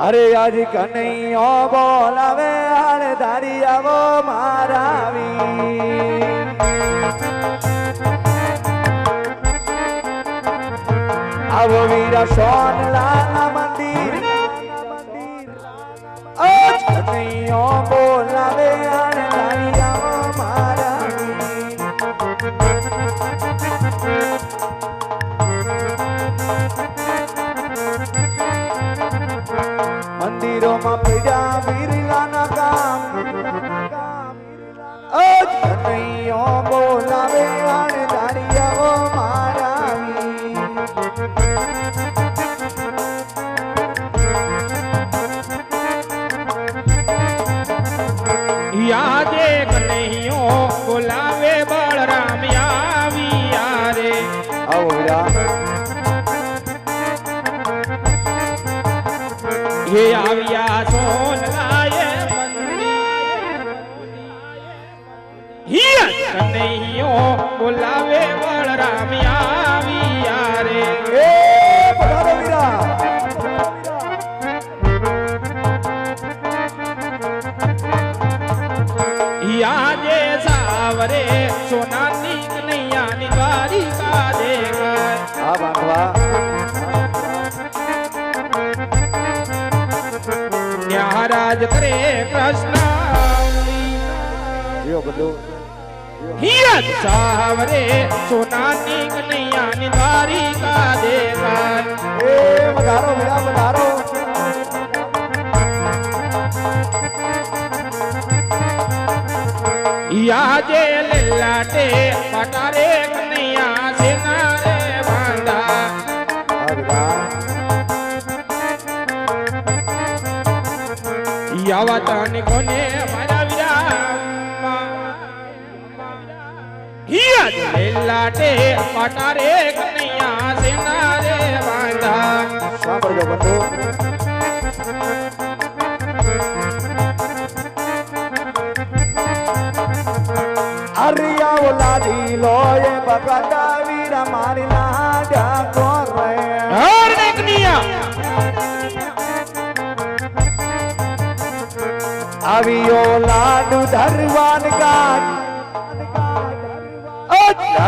અરે આજ કનૈયો બોલાવે હાલ ધારી આવો મારાવી. આવો વીરા સોનલા મંદિર આજ કનૈયો બોલાવે હાલ ધારી કનૈયો બોલાવે આણ દારિયાઓ મારાવી. યાદે કનૈયો બોલાવે બળરામ આવી યારે. હે આવ્યા ન્યારાજ કરે કૃષ્ણ જીઓ બધું હિયત સાવરે સોનાની કનૈયાની દ્વારિકા દેખાય એ વધારો વીરા વધારો યાજે લેલાટે પટારે કનૈયા સેના રે બાંધા. વીરા કોને હિયત લેલાટે પટારે કનૈયા સેના રે બાંધા સાંભળજો બંધુ અરિયા ઓલાડી લોય ભગતા વીર મારી લાડ્યા કોરે હર ને કનૈયા આવ્યો લાડુ ધરવાન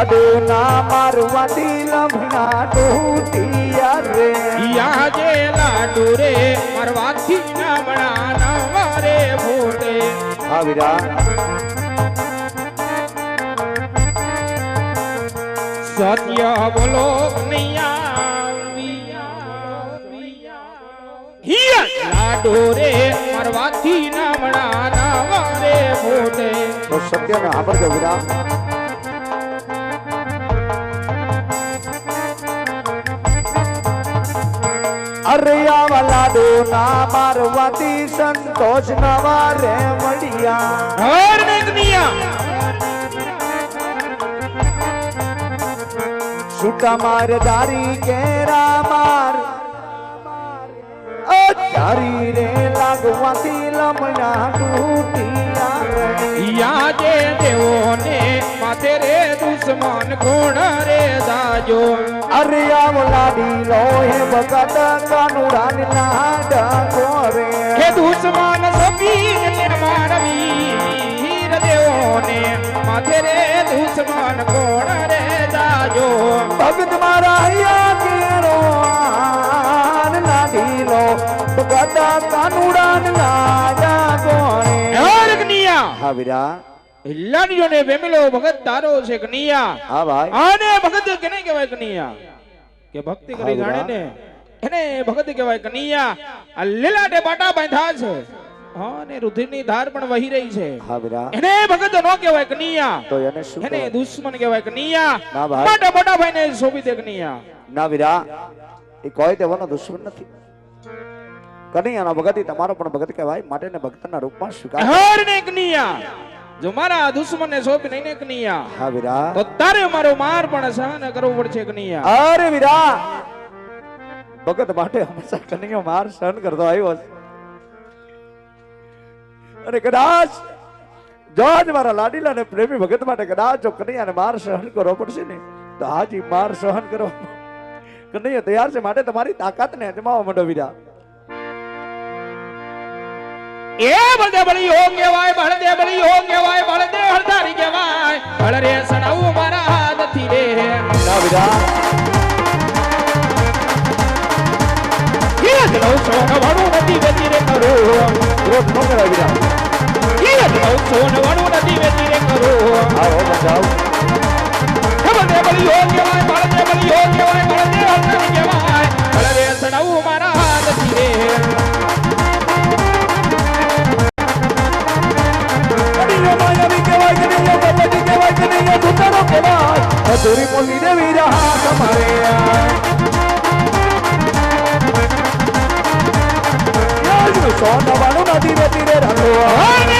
ગાટ મારવા ના લમણા ટૂટિયા રે યાજે લાડુ રે મરવાથી નામણા નવરે ફૂટે હા વીરા સત્ય બોલો લાડુ રે મરવાથી નામણા નવરે ફૂટે તો સત્યને સાંભળજો વીરા અરે આવા વાલા ના મારવાથી સંતોષ નવા રે મળ્યા. હર ને કનૈયા છૂટા માર દારી કેરા માર. તારી રે લાગવાથી લમણા તૂટિયા યાદે યાજે માથે રે દુશ્મન કોણ રે દાજો. અરે આવ લાડી લોહે ભગત કાનુડાન લાડા કોરે. હે દુશ્મન સપી હીર દેવોને. માથે રે દુશ્મન કોણ રે દાજો. ભગત મારા હૈયા કેરો આન લાડી લો. ભગત કાનુડાન લાડા કોરે. હર કનિયા હા વીરા. લાડીઓને વેમેલો ભગત તારો છે કનૈયા હા ભાઈ. આને ભગત કેને કહેવાય કનૈયા કે ભક્તિ કરી જાણે ને એને ભગત કહેવાય કનૈયા આ લીલાટે બાટા બાંધા છે. હા ને રુધિરની ધાર પણ વહી રહી છે. હા એને ભગત નો કહેવાય કનૈયા તો એને શું એને દુશ્મન કહેવાય કનૈયા ના ભાઈ. બાટા બાટા ભાઈને શોભી દે કનિયા ના વીરા. એ કોઈ દેવાનો દુશ્મન નથી. કનૈયાનો ભગત તમારો પણ ભગત કહેવાય. માટે ને ભક્તના રૂપમાં સ્વીકાર હર ને કનિયા જો મારા દુશ્મન ને શોભી નહીં ને કનિયા હા વીરા. તો તારે મારો માર પણ સહન કરવો પડશે કનૈયા. અરે વીરા. ભગત માટે હંમેશા કનૈયો માર સહન કરતો આવ્યો છે. અને કદાચ જો આજ મારા લાડીલા ને પ્રેમી ભગત માટે કદાચ જો કનૈયાને માર સહન કરવો પડશે ને તો હાજી માર સહન કરો. કનૈયા તૈયાર છે માટે તમારી તાકાતને અજમાવા માંડો વીરા. એ બળદે બળી હો કહેવાય બળદે બળી હો જ લઉં સોન નથી રે અધૂરી બોલી રે વીરા તમારે યાજનું સોનવાનું નદી વેતી રે રાખવા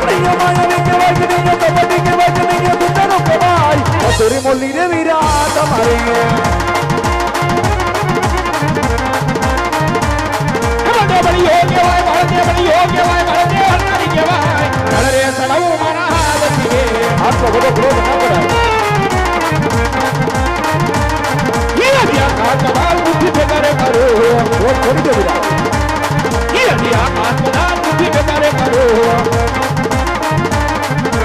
કનૈયા ભગવતી કહેવાય કનૈયા દુતારો કહેવાય અધૂરી બોલી રે વીરા તમારે બળદે બળી હો કહેવાય બળદે બળી હો કહેવાય બળદે હળદારી કહેવાય હળ રે સડાવું મારા હાથથી રે આટલો બધો ક્રોધ ના કરાય કરું ક્રોધ છોડી દે વીરા ઈ અધ્યા કાટવાલ બુદ્ધિ ભેગારે કરું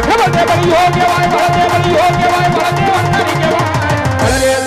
બળદે બળી હો કહેવાય બળદે બળી હો કહેવાય બળદે હળદારી કહેવાય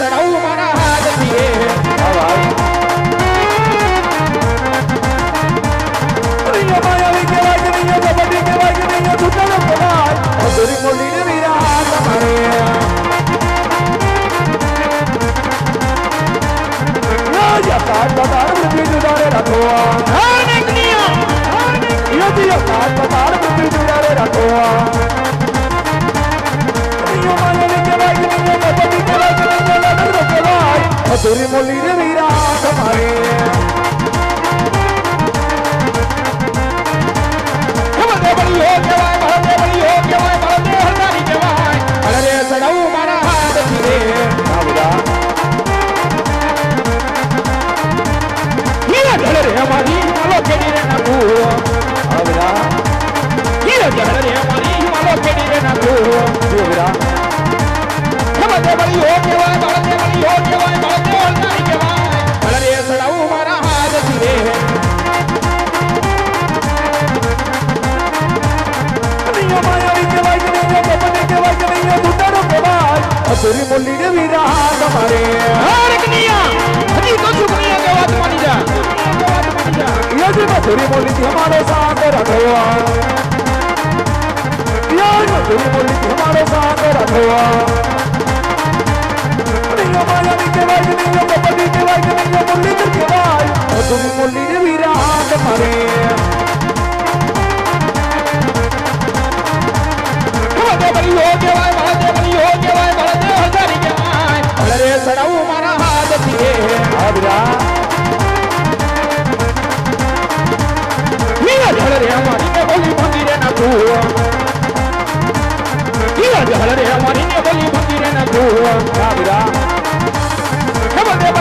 રાખવા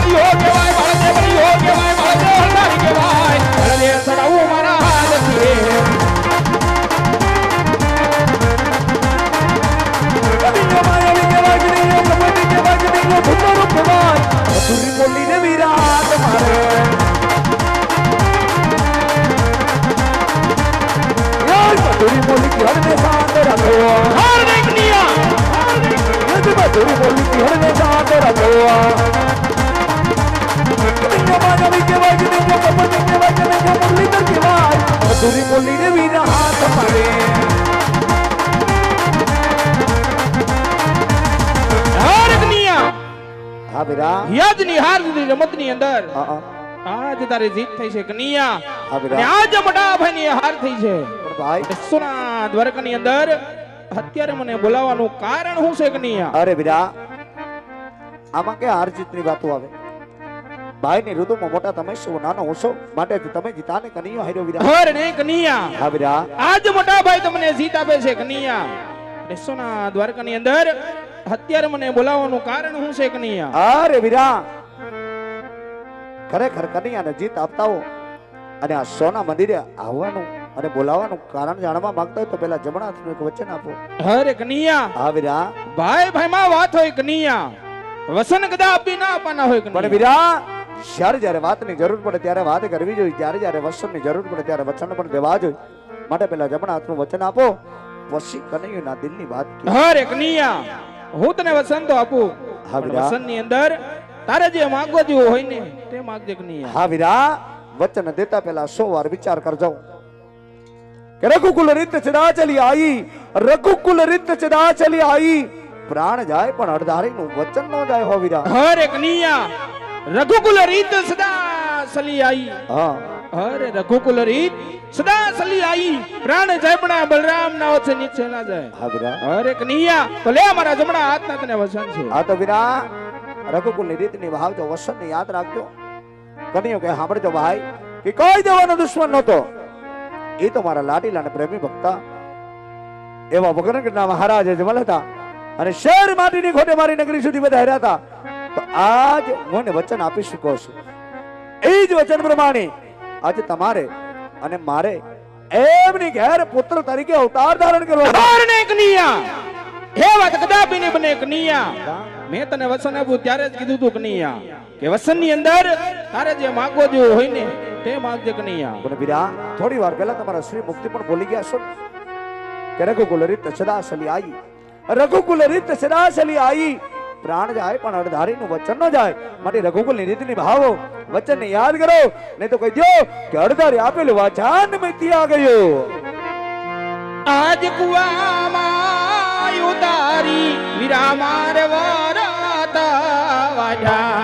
બળદે બળી હો કહેવાય બળદે બળી હો કહેવાય બળદે હળદારી કહેવાય રે સડાવું મારા હાથથી રે કનૈયા માયાવી કહેવાય કનૈયા ભગવતી કહેવાય કનૈયા દુતારો કહેવાય અધૂરી બોલી રે વીરા તમારે યાર મધુરી બોલી થી હરને સાથ રાખવા હાર ને કનિયા મધુરી બોલી થી હરને સાથ રાખવા કહેવાય બોલીને વીરા હાથ પડે. હા વીરા. દીધી અંદર. આજ તારી જીત થઈ છે કનિયા. આજ મોટા હાર થઈ છે. ભાઈ. સોના અંદર અત્યારે મને બોલાવવાનું કારણ શું છે કનિયા? અરે વીરા આમાં કે હાર જીતની વાતો આવે? ભાઈની ઋતુમાં મોટા તમે શું નાનો હું છું માટે તમે જીતાને કનૈયો હાર્યો વિરા. હર ને કનૈયા. હા વિરા. આજ મોટા ભાઈ તમને જીત આપે છે કનિયા. દેશોના સોના દ્વારકાની અંદર અત્યારે મને બોલાવવાનું કારણ શું છે કનિયા? અરે વિરા. ખરેખર કનૈયાને જીત આપતા હો. અને આ સોના મંદિરે આવવાનું અને બોલાવવાનું કારણ જાણવા માંગતા હોય તો પેલા જમણા હાથનું એક વચન આપો. હરે કનૈયા. હા વિરા. ભાઈ ભાઈ માં વાત હોય કનિયા. વસન કદા આપી ના આપવાના હોય પણ વીરા જ્યારે જ્યારે વાતની જરૂર પડે ત્યારે વાત કરવી જોઈએ. જ્યારે જ્યારે વચનની જરૂર પડે ત્યારે વચન પણ દેવા જોઈએ. માટે પેલા જમણા હાથનું વચન આપો. પછી કનૈયાના દિલની વાત. હરે કનૈયા હું તને વચન તો આપું. વીરા. અંદર તારે જે માંગવો જેવું હોય ને તે માંગજે કનૈયા. હા વિરા વચન દેતા પહેલા સો વાર વિચાર કરજો. કે રઘુકુલ રીત ચડા ચલી આઈ રઘુકુલ રીત ચડા ચલી આઈ. પ્રાણ જાય પણ અડધારીનું વચન ન જાય હો હર હરે કનૈયા રઘુકુલ રીત સદા સલી આઈ હા અરે રઘુકુલ રીત સદા સલી આઈ પ્રાણ જયપણા બલરામ ના ઓછે નીચે ના જાય હા અરે કનૈયા તો લે મારા જમણા હાથના તને વસન છે આ તો વીરા રઘુકુલની રીતની વસન ને યાદ રાખજો કનૈયો કે સાંભળજો ભાઈ કે કોઈ દેવાનો દુશ્મન નહોતો એ તો મારા લાડીલા ને પ્રેમી ભક્તા. એવા વગરગઢના મહારાજ જમલ હતા અને શહેર માટીની ખોટે મારી નગરી સુધી બધા હર્યા હતા. તો આજ હું વચન આપી શકો છું? એ જ વચન પ્રમાણે આજે તમારે અને મારે એમની ઘેર પુત્ર તરીકે અવતાર ધારણ કરવો છે. ખબર હે વાત કદાપી નહીં બને કનૈયા મેં તને વસન આપ્યું ત્યારે જ કીધું તું કનૈયા કે વસનની અંદર તારે જે માંગવો જેવું હોય ને તે માંગજે કનિયા પણ વીરા થોડી વાર પહેલા તમારા શ્રી મુક્તિ પણ બોલી ગયા છો કે રઘુકુલ રીત સદા આઈ. રઘુકુલ રીત સદા આઈ. પ્રાણ જાય, પણ અડધારીનું વચન ન જાય. માટે રઘુકુલની રીતની ભાવો વચન ને યાદ કરો. નહીં તો કહી દો કે અડધારી આપેલું વાચાન મેથી આ ગયો. આજ કુવામાં ઉતારી વીરા માર વરાતા વાજા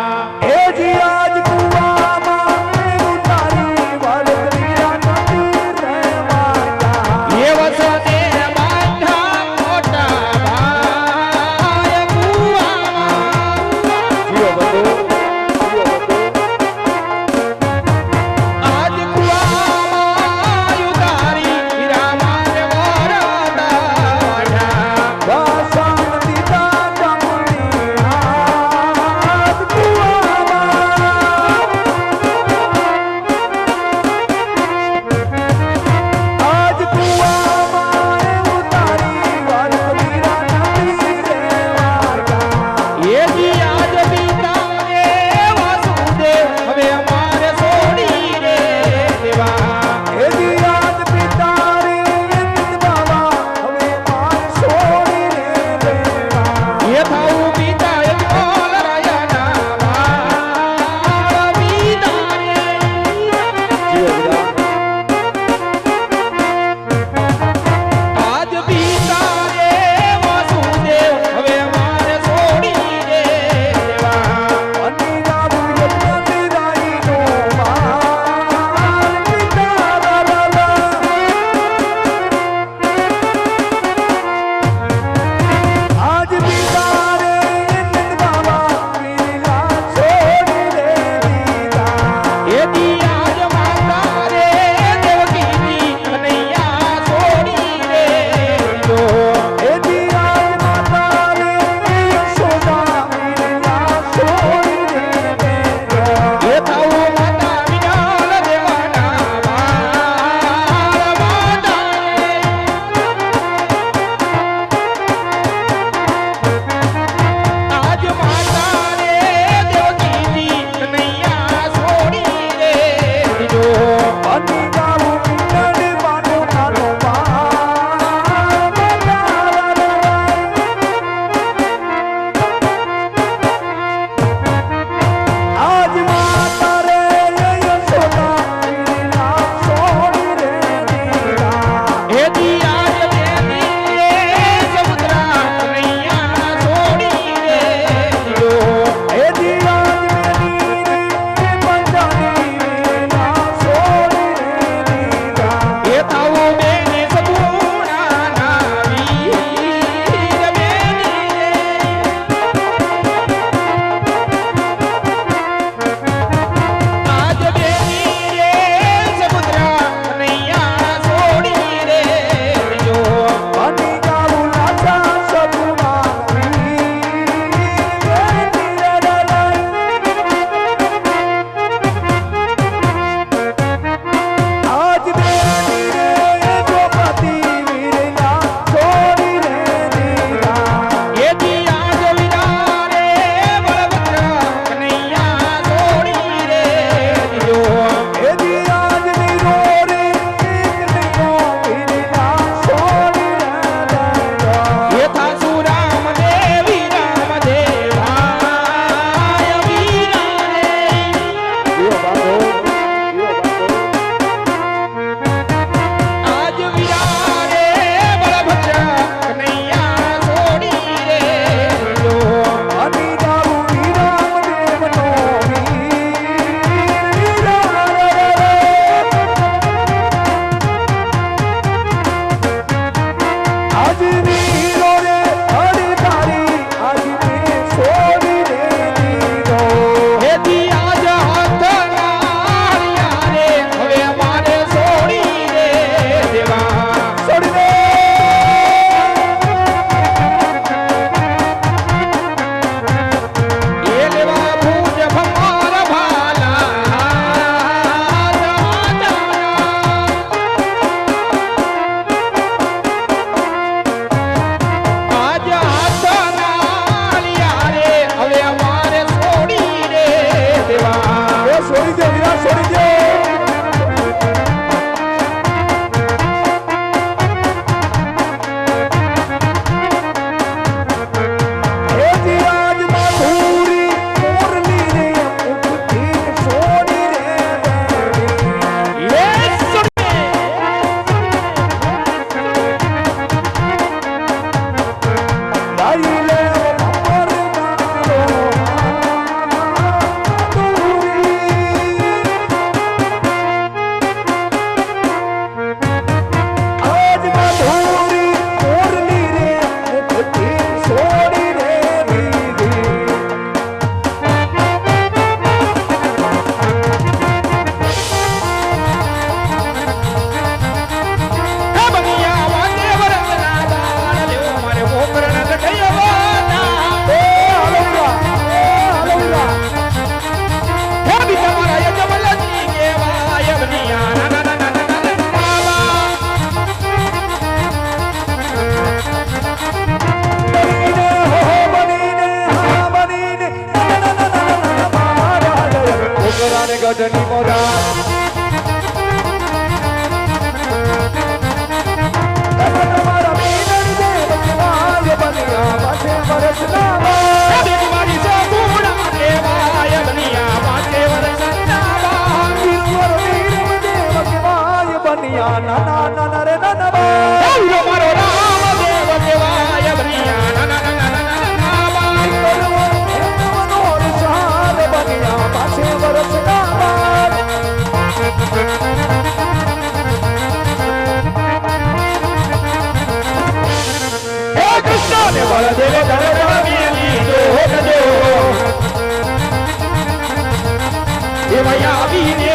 ભૈયા અભિને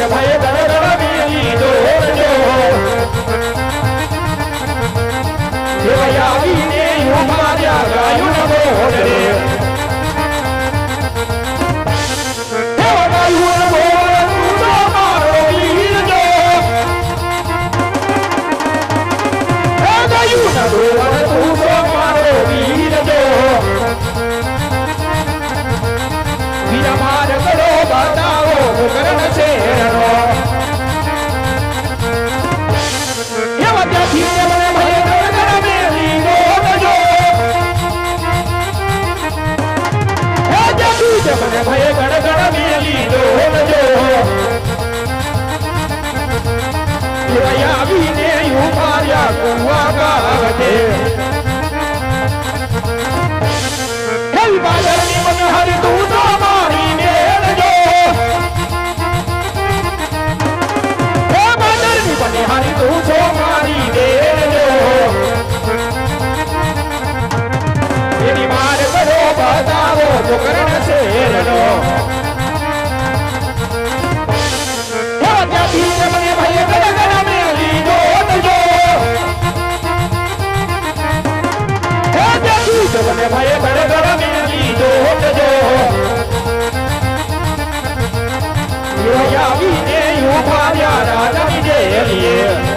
Yeah. જમન ભય ગણ ગણ મિયલી ડોલ જો આવી ને યુ માર્યા કુવા ગાવતે Yeah. yeah.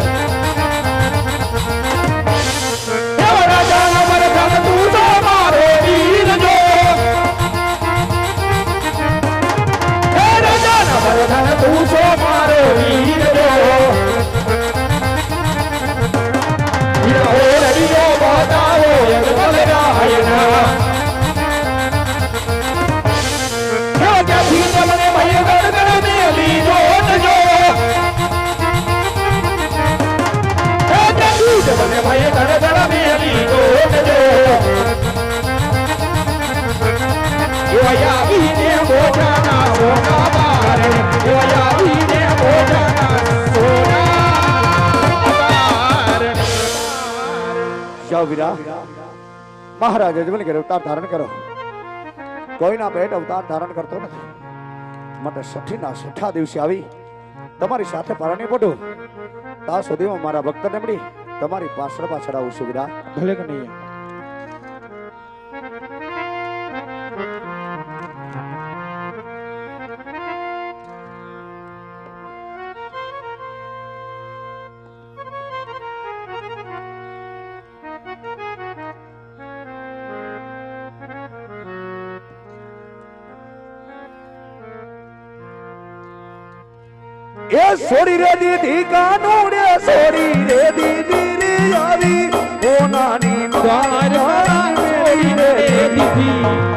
જાઓ વિરા મહારાજ અજમલ ઘેર અવતાર ધારણ કરો। કોઈના પેટ અવતાર ધારણ કરતો નથી। માટે સઠીના સઠ્ઠા દિવસે આવી તમારી સાથે પરણી પડું ત્યાં સુધી હું મારા ભક્તને મળી તમારી પાછળ પાછળ આવું છું વિરા ભલે કે નહીં. એ છોડી રે દીધી કાનુડે છોડી રે દીધી રે આવી. ઓ નાની છોડી રે દીધી